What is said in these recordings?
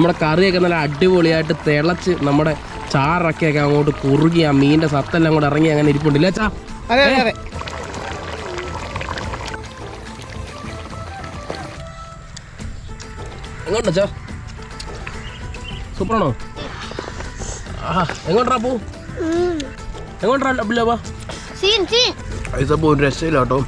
നമ്മുടെ കറിയൊക്കെ നല്ല അടിപൊളിയായിട്ട് തിളച്ച് നമ്മുടെ ചാറൊക്കെ ഒക്കെ അങ്ങോട്ട് കുറുകി ആ മീനിന്റെ സത്തെല്ലാം കൂടെ ഇറങ്ങി അങ്ങനെ ഇരിപ്പുണ്ടല്ലേ അച്ഛാ? അതെ അതെ എങ്ങോട്ടാ സൂപ്പറാണോ? ആ എങ്ങോട്ടാ പോ? എങ്ങോട്ടാ അബ്ബില്ലാ സീൻ സീൻ പൈസ പോ ഒരു രക്ഷയില്ല കേട്ടോ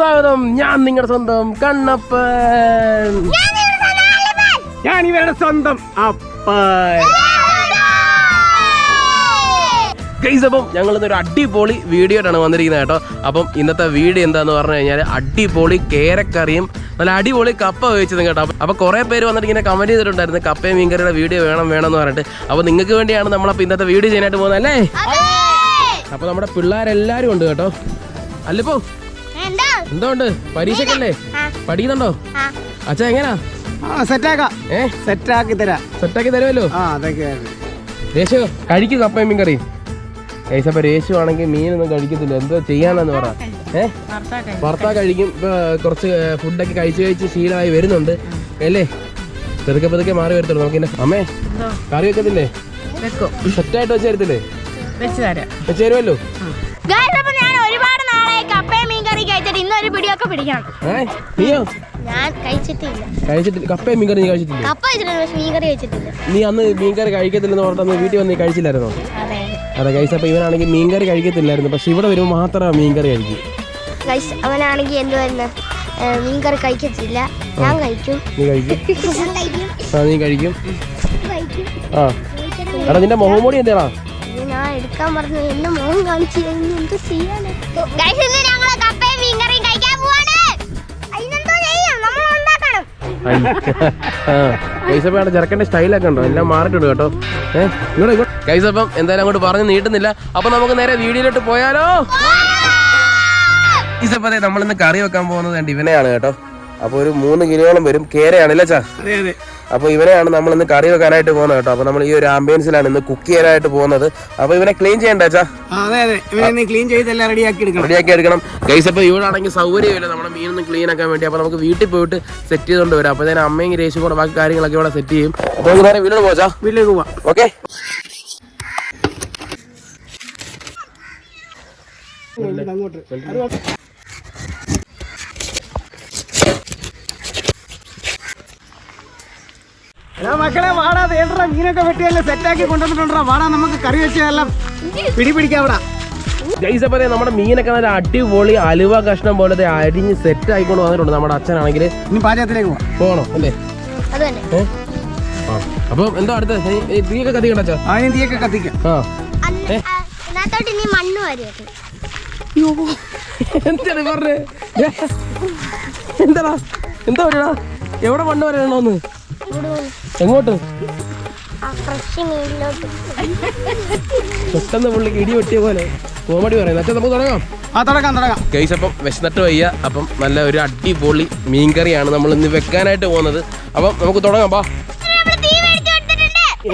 സ്വാഗതം. ഞാൻ നിങ്ങളുടെ സ്വന്തം കണ്ണപ്പൻ. ഞാൻ ഇവരുടെ സ്വന്തം അപ്പൻ. ഗൈസ് അപ്പം ഞങ്ങൾ ഇന്നൊരു അടിപൊളി വീഡിയോ ആയിട്ടാണ് വന്നിരിക്കുന്നത് കേട്ടോ. അപ്പം ഇന്നത്തെ വീഡിയോ എന്താന്ന് പറഞ്ഞു കഴിഞ്ഞാൽ അടിപൊളി കേരക്കറിയും നല്ല അടിപൊളി കപ്പ വെച്ചതും കേട്ടോ. അപ്പോൾ കുറേ പേര് വന്നിട്ട് ഇങ്ങനെ കമന്റ് ചെയ്തിട്ടുണ്ടായിരുന്നു കപ്പയും മീൻകറിയുടെ വീഡിയോ വേണം വേണം എന്ന് പറഞ്ഞിട്ട്. അപ്പോൾ നിങ്ങൾക്ക് വേണ്ടിയാണ് നമ്മളപ്പോൾ ഇന്നത്തെ വീഡിയോ ചെയ്യാനായിട്ട് പോകുന്നത് അല്ലേ? അപ്പോൾ നമ്മുടെ പിള്ളേരെല്ലാവരും ഉണ്ട് കേട്ടോ. അല്ലിപ്പോ എന്താ എന്തോ ഉണ്ട് പരീക്ഷയ്ക്കല്ലേ? ആ. പഠിക്കുന്നുണ്ടോ? അച്ഛ എങ്ങനാ? സെറ്റാക്കാം. ഏ? സെറ്റാക്കി തരാം. സെറ്റാക്കി തരുമല്ലോ? ആ അതൊക്കെ രേശു കഴിക്കും കപ്പയും മീൻ കറി ഗൈസ് അപ്പൊ രേശു ആണെങ്കിൽ മീനൊന്നും കഴിക്കത്തില്ല. എന്തോ ചെയ്യാനാന്ന് പറ. ഏ? ഭർത്താ കഴിക്കും. ഇപ്പൊ കുറച്ച് ഫുഡൊക്കെ കഴിച്ച് കഴിച്ച് ശീലമായി വരുന്നുണ്ട്. അല്ലേ? പെതുക്കെ പെതുക്കെ മാറി വരത്തുള്ളൂ. നമുക്ക് അമ്മേ കറി വെക്കത്തില്ലേ? വെക്കും. സെറ്റായിട്ട് വെച്ച് തരത്തില്ലേ? വെച്ച് തരാം. വെച്ച് തരുമല്ലോ? ഇന്നൊരു പിടിയൊക്കെ പിടിക്കണം. നീയോ? ഞാൻ കഴിച്ചിട്ടില്ല. കഴിച്ചിട്ടില്ല. കപ്പയും മീൻ കറി നീ കഴിച്ചിട്ടില്ല? കപ്പ കഴിച്ചിട്ടില്ല പക്ഷെ മീൻകറി കഴിച്ചിട്ടില്ല. നീ അന്ന് മീൻ കറി കഴിക്കത്തില്ലെന്ന് പറഞ്ഞിട്ട് വീട്ടിൽ വന്ന് കഴിച്ചില്ലായിരുന്നോ? അതെ. അതെ ഗൈസ് അപ്പൊ ഇവനാണെങ്കിൽ മീൻ കറി കഴിക്കത്തില്ലായിരുന്നു. പക്ഷെ ഇവിടെ വരുമ്പോൾ മാത്രമേ മീൻ കറി കഴിക്കൂ. അവനാണെങ്കിൽ എന്തുവായിരുന്നു മീൻകറി കഴിക്കത്തില്ല. ഞാൻ കഴിക്കും. നീ കഴിക്കും. ഞാൻ കഴിക്കും. ആ നീ കഴിക്കും. കഴിക്കും. ആ. എടാ നിന്റെ മുഖംമൂടി എന്തേടാ ഇത് ഞാൻ എടുക്കാൻ പറഞ്ഞു എന്റെ മുഖം കാണിച്ചു കഴിഞ്ഞു എന്ത് ചെയ്യാനാ? ഞങ്ങൾ കൈസപ്പയുടെ ചെറുക്കന്റെ സ്റ്റൈലൊക്കെ ഉണ്ടോ? എല്ലാം മാറിയിട്ടുണ്ട് കേട്ടോ. ഏഹ് ഇങ്ങോട്ട് കൈസപ്പം എന്തായാലും അങ്ങോട്ട് പറഞ്ഞ് നീട്ടുന്നില്ല. അപ്പൊ നമുക്ക് നേരെ വീഡിയോയിലോട്ട് പോയാലോ? കൈസപ്പത്തെ നമ്മളിന്ന് കറി വെക്കാൻ പോകുന്നത് കണ്ട് ഇവനെയാണ് കേട്ടോ. അപ്പൊ ഒരു മൂന്ന് കിലോളം വരും. കേരയാണ് അല്ലേ ചാ അതെ അതെ. അപ്പൊ ഇവരെയാണ് നമ്മൾ ഇന്ന് കറി വെക്കാനായിട്ട് പോകുന്നത് കേട്ടോ. അപ്പൊ നമ്മൾ ഈ ഒരു ആംബിയൻസിലാണ് ഇന്ന് കുക്ക് ചെയ്യാനായിട്ട് പോകുന്നത്. അപ്പൊ ഇവനെ ക്ലീൻ ചെയ്യണ്ട ചാ ക്ലീൻ ചെയ്തെല്ലാം റെഡിയാക്കി എടുക്കണം. റെഡിയാക്കി എടുക്കണം. ഗൈസ് അപ്പോൾ ഇവിടാണെങ്കിൽ സൗകര്യമില്ല. നമ്മുടെ മീനൊന്നും ക്ലീൻ ആക്കാൻ വേണ്ടി. അപ്പോൾ നമുക്ക് വീട്ടിൽ പോയിട്ട് സെറ്റ് ചെയ്തോണ്ട് വരാം. അപ്പോൾ ഞാൻ അമ്മയും രേശും കൂടെ ബാക്കി കാര്യങ്ങളൊക്കെ ഇവിടെ സെറ്റ് ചെയ്യും. അപ്പോൾ നമുക്ക് നേരെ വീട്ടിൽ പോച്ചാ വീട്ടിലേക്ക് പോവാം. ഓക്കെ അങ്ങോട്ട് എടാ മക്കളെ വാടാ തേടാ മീനൊക്കെ വെട്ടിയല്ലേ സെറ്റാക്കി കൊണ്ടുവന്നിട്ടുണ്ടോ വാടാ നമുക്ക് കറി വെച്ചതെല്ലാം പിടി പിടിക്കാം അവിടെ ഗൈസ് അപ്പോൾ നമ്മുടെ മീനൊക്കെ നല്ല അടിപൊളി അലുവ കഷ്ണം പോലത്തെ അരിഞ്ഞ് സെറ്റ് ആയിക്കൊണ്ട് വന്നിട്ടുണ്ട് നമ്മുടെ അച്ഛനാണെങ്കിൽ. ഇനി പാചകത്തിലേക്ക് പോകണം അല്ലേ? അപ്പൊ എന്താ അടുത്ത? തീയൊക്കെ കത്തിക്കണ്ട അച്ഛാ? ആദ്യം തീയൊക്കെ കത്തിക്കാം. ആ. ആ, മണ്ണ് വാരി വെക്കണം എന്താണ് പറഞ്ഞേ? എന്താടാ? എന്താ പറയടാ എവിടെ മണ്ണ് വരണോന്ന് എങ്ങോട്ട്? പെട്ടെന്ന് പുള്ളിക്ക് ഇടി വെട്ടിയ പോലെ. കോമഡി പറയുന്നു അച്ഛൻ നമുക്ക് തുടങ്ങാം. ആ തുടങ്ങാം തുടങ്ങാം. കേസ് അപ്പം വിശന്നിട്ട് വയ്യ. അപ്പം നല്ല ഒരു അടിപൊളി മീൻകറിയാണ് നമ്മൾ ഇന്ന് വെക്കാനായിട്ട് പോകുന്നത്. അപ്പം നമുക്ക് തുടങ്ങാം പാ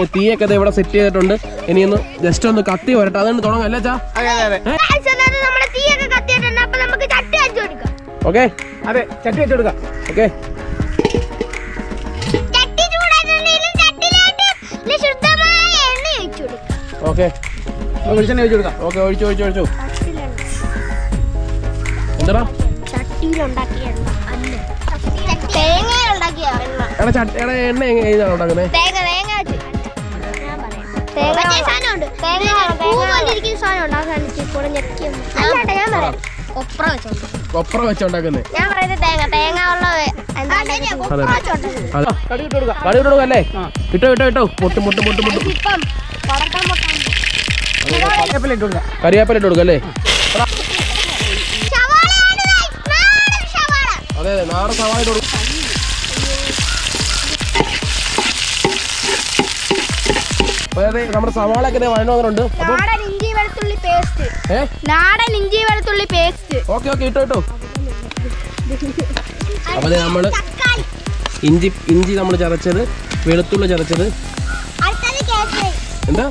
ഈ തീയൊക്കെ ദേ ഇവിടെ സെറ്റ് ചെയ്തിട്ടുണ്ട്. ഇനി ഒന്ന് ജസ്റ്റ് ഒന്ന് കത്തി വരട്ടെ. അതുകൊണ്ട് തുടങ്ങാം അല്ലേ ചാ ഓക്കെ അതെ ചട്ടി വെച്ചെടുക്കാം ഓക്കെ ഓക്കെ. വെളിച്ചെണ്ണ ഒഴിച്ചു കൊടുക്കാം. ഓക്കെ ഒഴിച്ചു ഒഴിച്ചു ഒഴിച്ചു. എന്താടാ? എടാ ചട്ട എടാ എണ്ണ ഇതാണ് ഉണ്ടാക്കുന്നത്? തേങ്ങ തേങ്ങ തേങ്ങ പൂ പോലെ ഇരിക്കുന്ന സാധനം ഉണ്ടാക്കാൻ കൂടെ ഞെക്കിയൊന്നും. അല്ലാട്ടെ ഞാൻ പറയാം. കൊപ്ര വെച്ചോണ്ട് കൊപ്ര വെച്ചുണ്ടാക്കുന്നത് ഞാൻ പറയുന്നത് തേങ്ങ. തേങ്ങ ഉള്ള കടി ഇട്ട് കൊടുക്കാം. കടി ഇട്ട് കൊടുക്കല്ലേ അല്ലേ ഇട്ടോ ഇട്ടോ ഇട്ടോ. പൊട്ട് മുട്ട് മുട്ട് മുട്ട് കറിവേപ്പില ഇട്ട് കൊടുക്കല്ലേ അതെ അതെ. നാടൻ സവാള ഇട്ട് കൊടുക്കും. നമ്മുടെ സവാളൊക്കെ വഴന്നു വന്നിട്ടുണ്ട് അപ്പം നാടൻ ഇഞ്ചി വെളുത്തുള്ളി പേസ്റ്റ്. നാടൻ ഇഞ്ചി വെളുത്തുള്ളി പേസ്റ്റ്. ഓക്കെ ഓക്കെ ഇട്ടോ ഇട്ടോ. അപ്പോൾ നമ്മൾ ഇഞ്ചി ഇഞ്ചി നമ്മൾ ചതച്ചത് വെളുത്തുള്ളി ചതച്ചത്. എന്താ?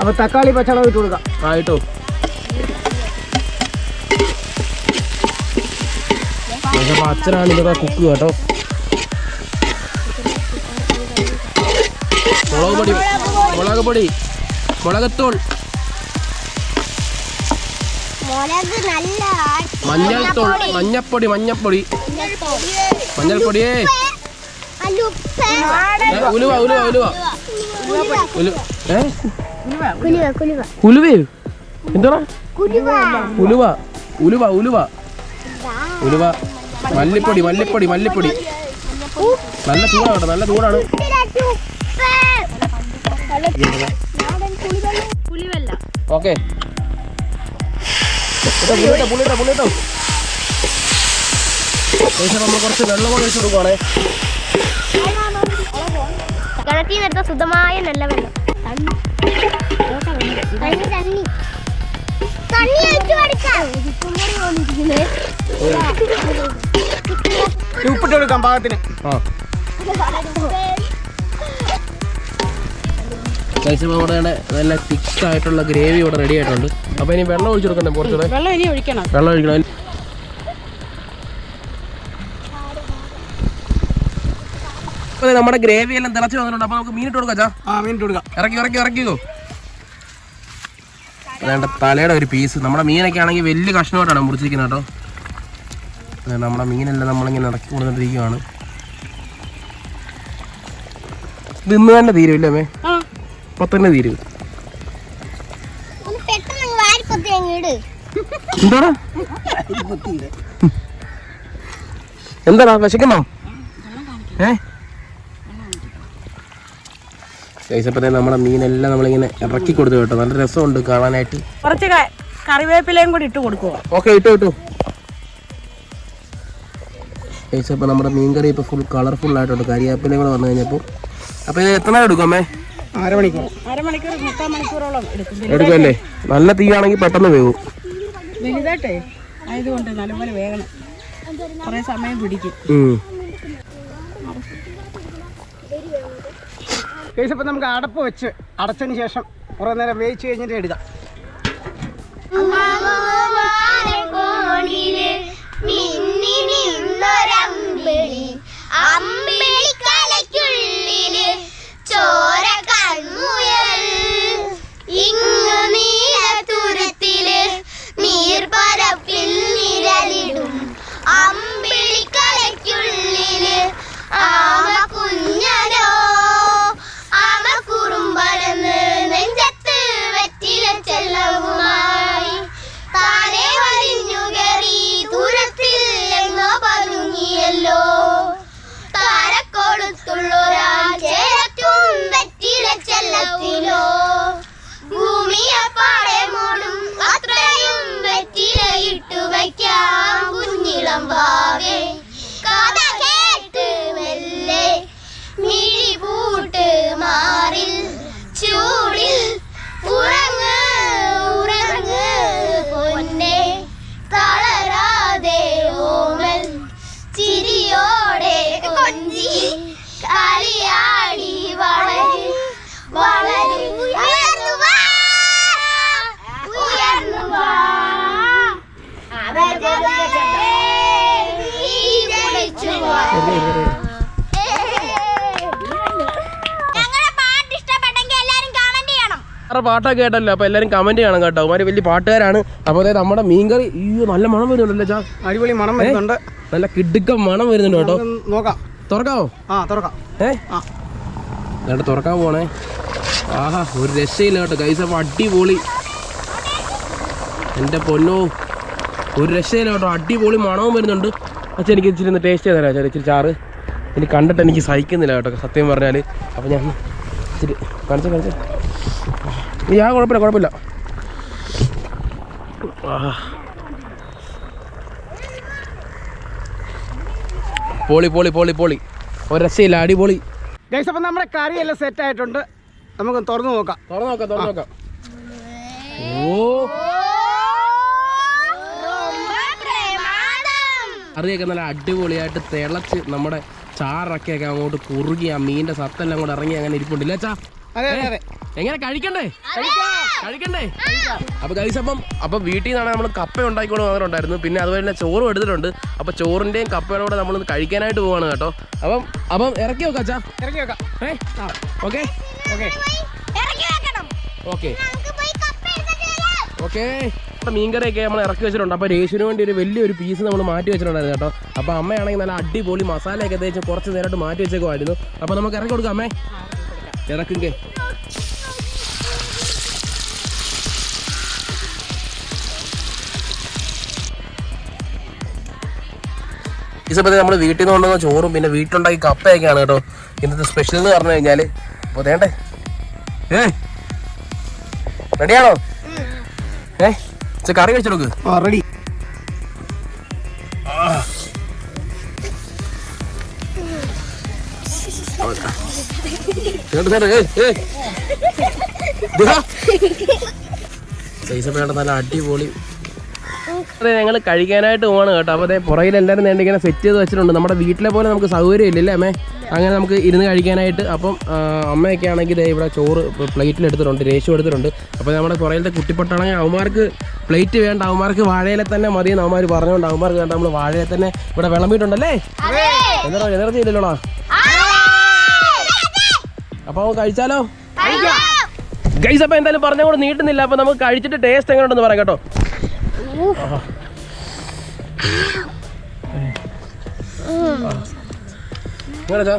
അപ്പൊ തക്കാളി പച്ചമുളക് ഇട്ട് കൊടുക്കാം. ആയിട്ടോ ഇട്ടോ. അപ്പോൾ അച്ഛനാണ് ഇതൊക്കെ കുക്ക് കേട്ടോ. മുളക് പൊടി മുളക് പൊടി മുളകത്തോൾ മഞ്ഞൾത്തോൾ മഞ്ഞപ്പൊടി. മഞ്ഞപ്പൊടി മഞ്ഞൾപ്പൊടിയേ. ഉലുവ ഉലുവ ഉലുവ. ഉലു ഏ? കുലുവ കുലുവ ഉലുവയോ എന്താ ഉലുവ. ഉലുവ ഉലുവ ഉലുവ. മല്ലിപ്പൊടി മല്ലിപ്പൊടി മല്ലിപ്പൊടി. നല്ല ചൂടാണ് നല്ല ചൂടാണ്. ഓക്കെ. പുള്ളിട്ടോ പുള്ളിട്ടോ പുള്ളിട്ടോ കുറച്ച് വെള്ളം കൂടെ ഒഴിച്ചു കൊടുക്കുവാണേ. ശുദ്ധമായ നല്ല വെള്ളം. ഉപ്പിട്ട് കൊടുക്കാം പാകത്തിന് നമ്മുടെ നല്ല തിക്ക് ആയിട്ടുള്ള ഗ്രേവി ഇവിടെ റെഡി ആയിട്ടുണ്ട്. അപ്പോൾ ഇനി വെള്ളം ഒഴിച്ചു കൊടുക്കണ്ടേ കുറച്ചുകൂടെ വെള്ളം ഇനി ഒഴിക്കണം. വെള്ളം ഒഴിക്കണം. നമ്മുടെ ഗ്രേവി എല്ലാം തിളച്ച് വന്നിട്ടുണ്ട്. അപ്പൊ നമുക്ക് മീനിട്ട് കൊടുക്കാം ചാ. ആ മീൻ ഇട്ട് കൊടുക്കാം. ഇറക്കി ഇറക്കി ഇറക്കിക്കോ വേണ്ട തലയുടെ ഒരു പീസ് നമ്മുടെ മീനൊക്കെ ആണെങ്കിൽ വലിയ കഷ്ണമായിട്ടാണ് മുറിച്ചിരിക്കുന്നത് കേട്ടോ. നമ്മുടെ മീനെല്ലാം നമ്മളിങ്ങനെ ഇറക്കി കൊടുത്തിട്ടിരിക്കുകയാണ്. ഇത് ഇന്ന് തന്നെ തീരുമില്ലേ അമ്മേ? ആ. ഇപ്പൊ തന്നെ തീരും. എന്താടാ? എന്താടാ? വിശക്കണോ ഏ? കഴിച്ചപ്പോഴത്തേ നമ്മുടെ മീനെല്ലാം നമ്മളിങ്ങനെ ഇറക്കി കൊടുത്തു കേട്ടോ. നല്ല രസമുണ്ട് കാണാനായിട്ട്. കുറച്ച് കറിവേപ്പിലയും കൂടി ഇട്ട് കൊടുക്കുക ഓക്കെ ഇട്ടു ഇട്ടു. കഴിച്ചപ്പോൾ നമ്മുടെ മീൻകറി ഇപ്പോൾ ഫുൾ കളർഫുൾ ആയിട്ടുണ്ട്. കരിയാപ്പിലയും കൂടെ വന്നു കഴിഞ്ഞപ്പോൾ. അപ്പോൾ ഇത് എത്ര എടുക്കാമേ എടുക്കും അമ്മേ? അരമണിക്കൂർ. അരമണിക്കൂർ മുക്കാൽ മണിക്കൂറോളം എടുക്കും എടുക്കല്ലേ നല്ല തീയാണെങ്കിൽ പെട്ടെന്ന് വേവും. വലുതായിട്ടേ. ആയതുകൊണ്ട് നല്ലപോലെ വേഗണം കുറേ സമയം പിടിക്കും. ഉം. ഇപ്പം നമുക്ക് അടപ്പ് വെച്ച് അടച്ചതിന് ശേഷം കുറേ നേരം വേവിച്ച് കഴിഞ്ഞിട്ട് എടുക്കാം വേറെ പാട്ടൊക്കെ കേട്ടല്ലോ അപ്പോൾ എല്ലാവരും കമന്റ് ചെയ്യണം കേട്ടോ. അവന്മാർ വലിയ പാട്ടുകാരാണ്. അപ്പോൾ അതായത് നമ്മുടെ മീൻകറി അയ്യോ നല്ല മണം വരുന്നുണ്ടല്ലോ ചാ. അടിപൊളി മണം വരുന്നുണ്ട്. നല്ല കിടുക്കം മണം വരുന്നുണ്ട് കേട്ടോ. നോക്കാം. തുറക്കാവോ? ആ തുറക്കാം. ഏ? ആ. എന്നിട്ട് തുറക്കാൻ പോണേ ആഹാ ഒരു രക്ഷയില്ല കേട്ടോ. കൈസ അപ്പോൾ അടിപൊളി. എന്റെ പൊന്നോ ഒരു രക്ഷയില്ല കേട്ടോ. അടിപൊളി മണവും വരുന്നുണ്ട്. അച്ഛൻ എനിക്ക് ഇച്ചിരി ഒന്ന് ടേസ്റ്റ് ചെയ്ത് തരാം അച്ഛൻ ഇച്ചിരി ചാറ്. എനിക്ക് കണ്ടിട്ട് എനിക്ക് സഹിക്കുന്നില്ല കേട്ടോ സത്യം പറഞ്ഞാൽ അപ്പോൾ ഞാൻ ഇച്ചിരി കാണിച്ച കാണിച്ച. ആ കുഴപ്പമില്ല കുഴപ്പമില്ല. പോളി പോളി പോളി പോളി. ഒരു രക്ഷയില്ല അടിപൊളി. ഗൈസ് അപ്പം നമ്മുടെ കറിയെല്ലാം സെറ്റ് ആയിട്ടുണ്ട്. നമുക്ക് തുറന്നു നോക്കാം. തുറന്നു നോക്കാം തുറന്നു നോക്കാം. ഓ. കറിയൊക്കെ നല്ല അടിപൊളിയായിട്ട് തിളച്ച് നമ്മുടെ ചാറൊക്കെയൊക്കെ അങ്ങോട്ട് കുറുകി ആ മീനിന്റെ സത്തെല്ലാം കൂടെ ഇറങ്ങി അങ്ങനെ ഇരിപ്പുണ്ടല്ലേ ചാ എങ്ങനെ കഴിക്കണ്ടേ? കഴിക്കണ്ടേ? അപ്പൊ ഗൈസ് അപ്പം അപ്പൊ വീട്ടിൽ നിന്നാണ് നമ്മൾ കപ്പ ഉണ്ടാക്കിക്കൊണ്ട് വന്നിട്ടുണ്ടായിരുന്നു പിന്നെ അതുപോലെ തന്നെ ചോറും എടുത്തിട്ടുണ്ട്. അപ്പൊ ചോറിന്റെയും കപ്പയുടെ കൂടെ നമ്മൾ കഴിക്കാനായിട്ട് പോവാണ് കേട്ടോ. അപ്പം അപ്പം ഇറക്കി നോക്കാം അച്ഛാ. ഇറക്കി വെക്കാം. ഏ ഓക്കെ? ഓക്കെ. ഓക്കെ. ഓക്കെ. മീൻകറിയൊക്കെ നമ്മൾ ഇറക്കി വെച്ചിട്ടുണ്ട്. അപ്പോൾ രേഷുവിന് വേണ്ടി ഒരു വലിയൊരു പീസ് നമ്മൾ മാറ്റി വെച്ചിട്ടുണ്ടായിരുന്നു കേട്ടോ. അപ്പോൾ അമ്മയാണെങ്കിൽ നല്ല അടിപൊളി മസാലയൊക്കെ തേച്ച് കുറച്ച് നേരമായിട്ട് മാറ്റി വെച്ചേക്കുമായിരുന്നു അപ്പോൾ നമുക്ക് ഇറക്കി കൊടുക്കാം അമ്മേ. ഇറക്കുങ്കേ ഈ സമയത്ത് നമ്മൾ വീട്ടിൽ നിന്ന് കൊണ്ടുവന്ന ചോറും പിന്നെ വീട്ടിലുണ്ടാക്കി കപ്പയൊക്കെയാണ് കേട്ടോ. ഇന്നത്തെ സ്പെഷ്യൽ എന്ന് പറഞ്ഞു കഴിഞ്ഞാൽ അപ്പോൾ തേണ്ടേ ഏ റെഡിയാണോ? ഏ കറി കഴിച്ചെടുക്ക് റെഡി. വേണ്ട നല്ല അടിപൊളി. അതെ ഞങ്ങൾ കഴിക്കാനായിട്ട് പോവാണ് കേട്ടോ. അപ്പോൾ അതേ പുറകിൽ എല്ലാവരും നേണ്ടി ഇങ്ങനെ സെറ്റ് ചെയ്ത് വെച്ചിട്ടുണ്ട്. നമ്മുടെ വീട്ടിലെ പോലെ നമുക്ക് സൗകര്യം ഇല്ലല്ലേ അമ്മേ? അങ്ങനെ നമുക്ക് ഇരുന്ന് കഴിക്കാനായിട്ട് അപ്പം അമ്മയൊക്കെ ആണെങ്കിൽ ദേ ഇവിടെ ചോറ് പ്ലേറ്റിൽ എടുത്തിട്ടുണ്ട് രേശു എടുത്തിട്ടുണ്ട്. അപ്പോൾ നമ്മുടെ പുറകിലത്തെ കുട്ടിപ്പട്ടാണെങ്കിൽ അവന്മാർക്ക് പ്ലേറ്റ് വേണ്ട അവന്മാർക്ക് വാഴയിലെ തന്നെ മതി എന്ന് അവന്മാർ പറഞ്ഞുകൊണ്ട് അവന്മാർക്ക് വേണ്ട നമ്മൾ വാഴയെ തന്നെ ഇവിടെ വിളമ്പിയിട്ടുണ്ടല്ലേ? എന്താ എനർജി ഇല്ലല്ലോടാ. അപ്പോൾ കഴിച്ചാലോ? ഗൈസ് അപ്പോൾ എന്തായാലും പറഞ്ഞ കൂടെ നീട്ടുന്നില്ല. അപ്പോൾ നമുക്ക് കഴിച്ചിട്ട് ടേസ്റ്റ് എങ്ങനെ ഉണ്ടെന്ന് പറയാം കേട്ടോ. എങ്ങനെ ചാ.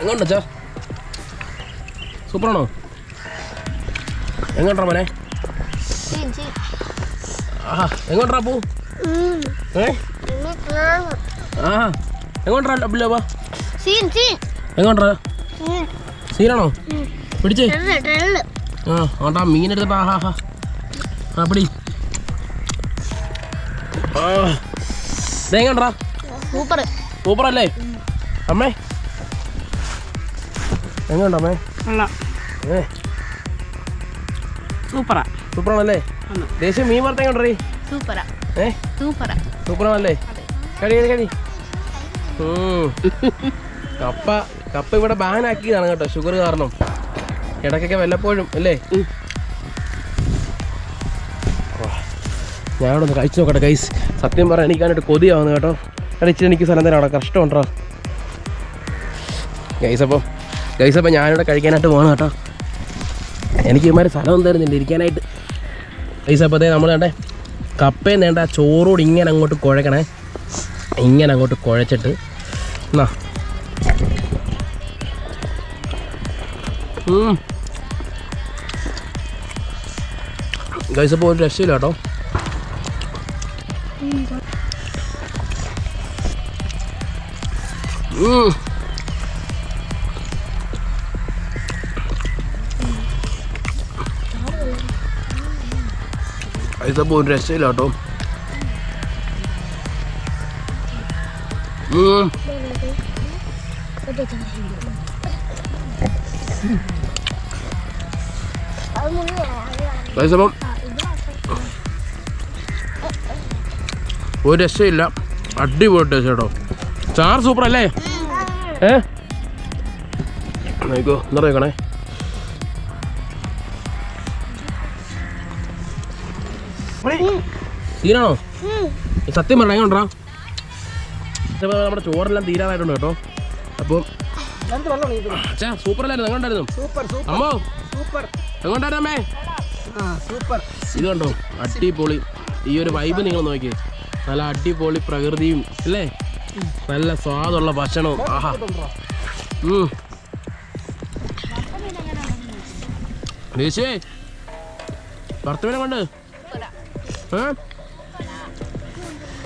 എങ്ങോട്ടാ ചാ? സൂപ്പറാണോ? എങ്ങോട്ടാ മോനെ? ആഹാ എങ്ങോട്ടാ പോ? ഏ? ആ എങ്ങോട്ടാ സീൻ എങ്ങോട്ടാ? സീനാണോ? പിടിച്ചേ. ആ ആട്ടാ മീൻ എടുത്തിട്ട് ആഹാ ഹാ ആ പിടി. ആ. എങ്ങോട്ടാ? സൂപ്പർ സൂപ്പർ അല്ലേ അമ്മേ. എങ്ങോട്ടാ അമ്മേ? ഏ. സൂപ്പറാ. സൂപ്പറാണല്ലേ? ദേശീയ മീൻ വറുത്ത എങ്ങോട്ടറി സൂപ്പറാ. ഏ? സൂപ്പറാ. സൂപ്പറാണല്ലേ? കഴി കഴി. കപ്പ കപ്പ ഇവിടെ ബാൻ ആക്കിയതാണ് കേട്ടോ ഷുഗർ കാരണം. ഇടയ്ക്കൊക്കെ വല്ലപ്പോഴും അല്ലേ? ഞാനവിടെ ഒന്ന് കഴിച്ചു നോക്കട്ടെ കൈസ് സത്യം പറയാൻ എനിക്കാനായിട്ട് കൊതിയാവുന്നു കേട്ടോ. അടിച്ചിട്ട് എനിക്ക് സ്ഥലം തരാം അവിടെ കഷ്ടമുണ്ടോ? ഗൈസ് അപ്പം ഗൈസ് അപ്പം ഞാനിവിടെ കഴിക്കാനായിട്ട് പോകണം കേട്ടോ. എനിക്ക് ഇമാര് സ്ഥലം തരുന്നില്ല ഇരിക്കാനായിട്ട്. ഗൈസ് അപ്പോൾ അതേ നമ്മൾ വേണ്ടേ കപ്പയും വേണ്ട ചോറോട് ഇങ്ങനെ അങ്ങോട്ട് കുഴക്കണേ. ഇങ്ങനെ അങ്ങോട്ട് കുഴച്ചിട്ട് എന്നാ ഗൈസ് അപ്പോൾ ഒരു രക്ഷയില്ല കേട്ടോ ഉം. ഗൈസ് അപ്പോൾ ഒരു രക്ഷയില്ല കേട്ടോ ഉം. ഗൈസ് അപ്പം ഒരു രക്ഷയില്ല. അടിപൊളി ടേസ്റ്റ് കേട്ടോ ചാർ സൂപ്പർ അല്ലേ? ഏ? നോക്കോ എന്താ നോക്കണേ ഈ സത്യം പറഞ്ഞ എങ്ങോട്ടാ നമ്മുടെ ചോറെല്ലാം തീരാനായിട്ടുണ്ട് കേട്ടോ. അച്ഛാ സൂപ്പർ അല്ലായിരുന്നു ഉണ്ടായിരുന്നു സൂപ്പർ സൂപ്പർ അമ്മോ. സൂപ്പർ ആ സൂപ്പർ. ഇത് കണ്ടോ? അടിപൊളി. ഈ ഒരു വൈബ് നിങ്ങൾ നോക്കി നല്ല അടിപൊളി പ്രകൃതിയും അല്ലേ? നല്ല സ്വാദുള്ള ഭക്ഷണവും. ആഹാ. ദേശേ. ഭർത്തവിനെ കൊണ്ട്?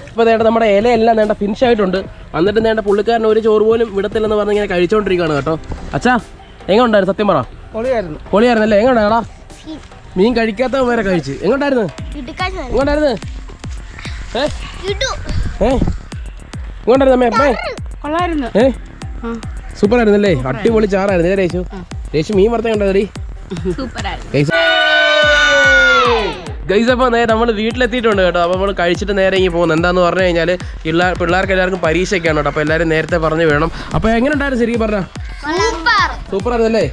ഇപ്പോൾ നേണ്ട നമ്മുടെ ഇലയെല്ലാം നേണ്ട ഫിനിഷ് ആയിട്ടുണ്ട്. എന്നിട്ട് നേണ്ട പുള്ളിക്കാരൻ ഒരു ചോറ് പോലും വിടത്തില്ലെന്ന് പറഞ്ഞ് ഇങ്ങനെ കഴിച്ചുകൊണ്ടിരിക്കുകയാണ് കേട്ടോ. അച്ഛാ എങ്ങനെ ഉണ്ടായിരുന്നു സത്യം പറ. പൊളിയായിരുന്നു. പൊളിയായിരുന്നല്ലേ? എങ്ങോട്ടാടാ? മീൻ കഴിക്കാത്ത വരെ കഴിച്ച്. എങ്ങോട്ടായിരുന്നു? എങ്ങോട്ടായിരുന്നു? ഏ? ഇടു. ഏ? ഇങ്ങോട്ടായിരുന്നു അമ്മേ? അമ്മേ. കൊള്ളായിരുന്നു. ഏ? സൂപ്പർ ആയിരുന്നല്ലേ അടിപൊളി ചാറായിരുന്നു ഏ രേശു രേശു മീൻ വറുത്ത കണ്ടതടി. ഗൈസ്. അപ്പോൾ നേരെ നമ്മൾ വീട്ടിലെത്തിയിട്ടുണ്ട് കേട്ടോ. അപ്പോൾ നമ്മൾ കഴിച്ചിട്ട് നേരെ ഇങ്ങനെ പോകുന്നത് എന്താന്ന് പറഞ്ഞു കഴിഞ്ഞാൽ പിള്ളേർ പിള്ളേർക്ക് എല്ലാവർക്കും പരീക്ഷയൊക്കെയാണ് കേട്ടോ. അപ്പോൾ എല്ലാവരും നേരത്തെ പറഞ്ഞു വേണം. അപ്പോൾ എങ്ങനെ ഉണ്ടായിരുന്നു ശരിക്കും പറഞ്ഞാൽ സൂപ്പർ. സൂപ്പർ ആയിരുന്നല്ലേ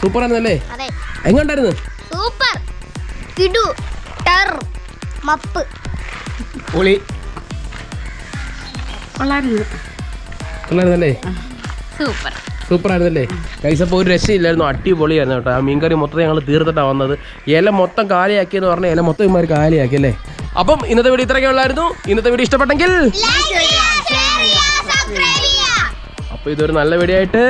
സൂപ്പർ ആയിരുന്നല്ലേ അതെ. എങ്ങനെ ഉണ്ടായിരുന്നു സൂപ്പർ. കിടു ടർ മപ്പ്. പൊളി. കൊള്ളായിരുന്നല്ലേ? Super super. ആയിരുന്നല്ലേ കൈസ് അപ്പോൾ ഒരു രക്ഷയില്ലായിരുന്നു. അടിപൊളിയായിരുന്നു കേട്ടോ. ആ മീൻകറി മൊത്തം ഞങ്ങൾ തീർത്തിട്ടാണ് വന്നത്. ഇല മൊത്തം കാലിയാക്കി എന്ന് പറഞ്ഞാൽ ഇല മൊത്തം ഇമാർ കാലിയാക്കി അല്ലേ? അപ്പം ഇന്നത്തെ വീഡിയോ ഇത്രയൊക്കെ ഉള്ളായിരുന്നു. ഇന്നത്തെ വീഡിയോ ഇഷ്ടപ്പെട്ടെങ്കിൽ ലൈക്ക് ചെയ്യുക ഷെയർ ചെയ്യുക സബ്സ്ക്രൈബ് ചെയ്യുക. അപ്പോൾ ഇതൊരു നല്ല വീഡിയോ ആയിട്ട്